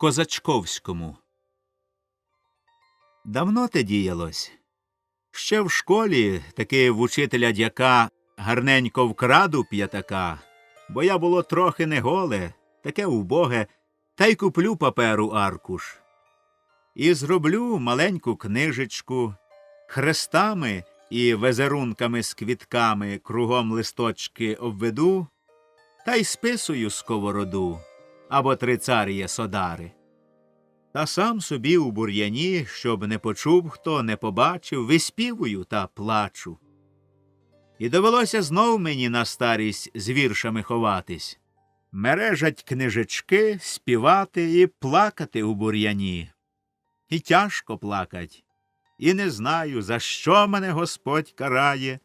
Козачковському. Давно те діялось. Ще в школі таки в учителя дяка гарненько вкраду п'ятака, бо я було трохи не голе, таке убоге, та й куплю паперу аркуш. І зроблю маленьку книжечку, хрестами і везерунками з квітками кругом листочки обведу, та й списую сковороду або трицаріє содари. Та сам собі у бур'яні, щоб не почув хто, не побачив, виспівую та плачу. І довелося знов мені на старість з віршами ховатись, мережать книжечки, співати і плакати у бур'яні. І тяжко плакать, і не знаю, за що мене Господь карає.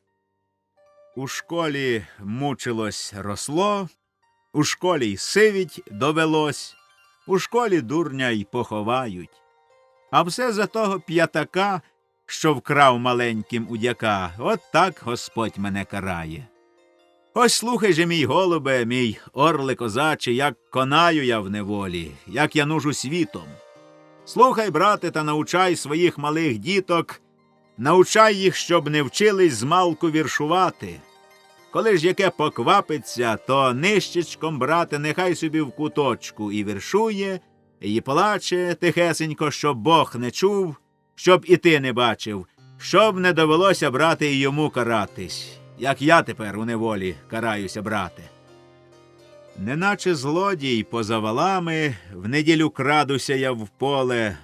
У школі мучилось росло, у школі й сивіть довелось, у школі дурня й поховають. А все за того п'ятака, що вкрав маленьким удяка, от так Господь мене карає. Ось слухай же, мій голубе, мій орле козаче, як конаю я в неволі, як я нужу світом. Слухай, брате, та научай своїх малих діток, научай їх, щоб не вчились змалку віршувати. Коли ж яке поквапиться, то нищечком, брате, нехай собі в куточку і віршує, і плаче тихесенько, щоб Бог не чув, щоб і ти не бачив, щоб не довелося, брате, і йому каратись, як я тепер у неволі караюся, брате. Неначе злодій поза валами, в неділю крадуся я в поле,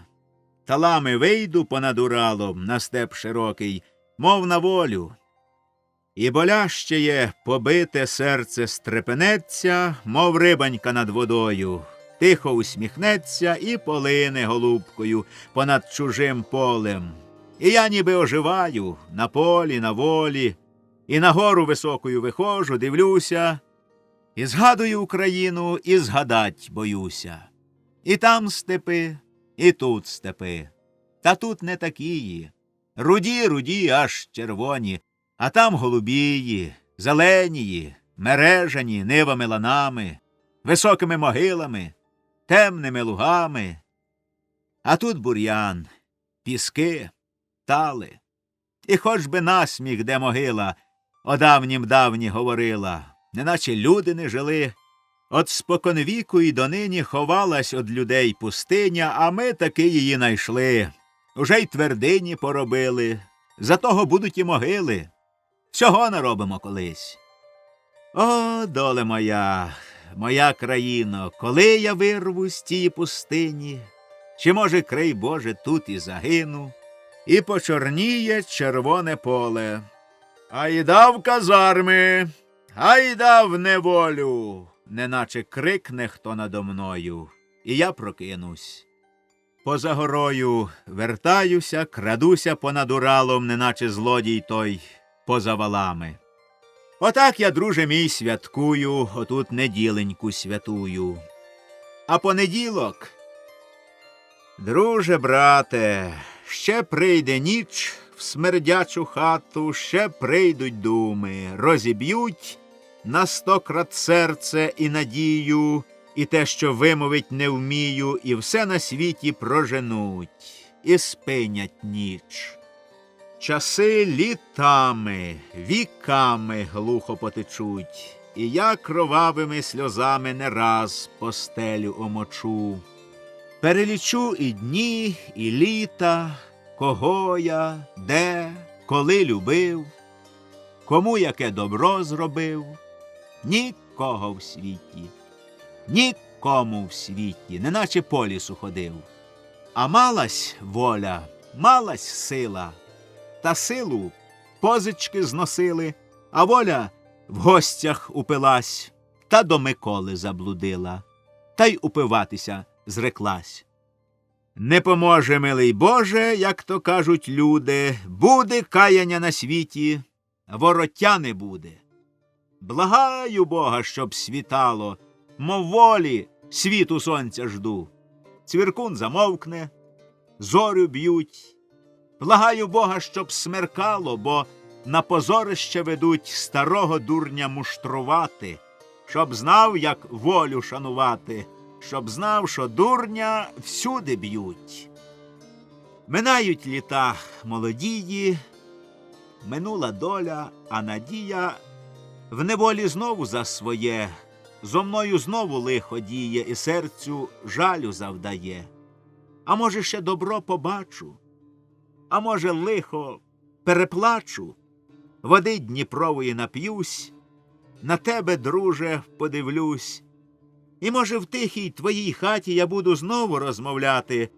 талами вийду понад Уралом на степ широкий, мов на волю. І боляще є побите серце стрепенеться, мов рибанька над водою, тихо усміхнеться і полине голубкою понад чужим полем. І я ніби оживаю на полі, на волі, і на гору високою виходжу, дивлюся, і згадую Україну, і згадать боюся. І там степи, і тут степи. Та тут не такії. Руді, руді, аж червоні, а там голубії, зеленії, мережані нивами ланами, високими могилами, темними лугами. А тут бур'ян, піски, тали. І хоч би насміх, де могила, о давнім давні говорила, неначе люди не жили. От споконвіку і донині ховалась од людей пустиня, а ми таки її найшли. Уже й твердині поробили, за того будуть і могили. Всього наробимо колись. О, доле моя, моя країно, коли я вирву з тієї пустині, чи, може, край Боже, тут і загину, і почорніє червоне поле. Айда в казарми, айда в неволю, неначе крикне хто надо мною, і я прокинусь. Поза горою вертаюся, крадуся понад Уралом, неначе злодій той поза валами. Отак я, друже мій, святкую, отут неділеньку святую. А понеділок. Друже, брате, ще прийде ніч в смердячу хату, ще прийдуть думи, розіб'ють на стократ серце і надію, і те, що вимовить не вмію, і все на світі проженуть, і спинять ніч. Часи літами, віками глухо потечуть, і я кровавими сльозами не раз постелю омочу. Перелічу і дні, і літа, кого я, де, коли любив, кому яке добро зробив, нікого в світі, нікому в світі, неначе по лісу ходив. А малась воля, малась сила та силу позички зносили, а воля в гостях упилась, та до Миколи заблудила, та й упиватися зреклась. Не поможе, милий Боже, як то кажуть люди, буде каяння на світі, вороття не буде. Благаю Бога, щоб світало, мов волі світу сонця жду. Цвіркун замовкне, зорю б'ють. Благаю Бога, щоб смеркало, бо на позорище ведуть старого дурня муштрувати, щоб знав, як волю шанувати, щоб знав, що дурня всюди б'ють. Минають літа молодії, минула доля, а надія в неволі знову за своє, зо мною знову лихо діє і серцю жалю завдає. А може, ще добро побачу, а може, лихо переплачу, води Дніпрової нап'юсь, на тебе, друже, подивлюсь. І, може, в тихій твоїй хаті я буду знову розмовляти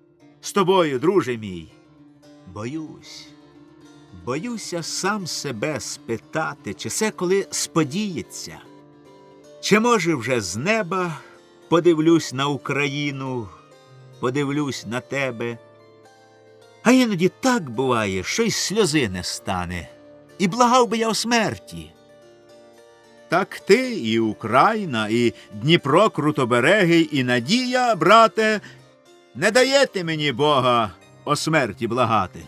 з тобою, друже мій. Боюсь, боюся сам себе спитати, чи це коли сподіється, чи може вже з неба подивлюсь на Україну, подивлюсь на тебе. А іноді так буває, що й сльози не стане, і благав би я о смерті. Так ти і Україна, і Дніпро крутоберегий, і надія, брате, не даєте мені Бога о смерті благати.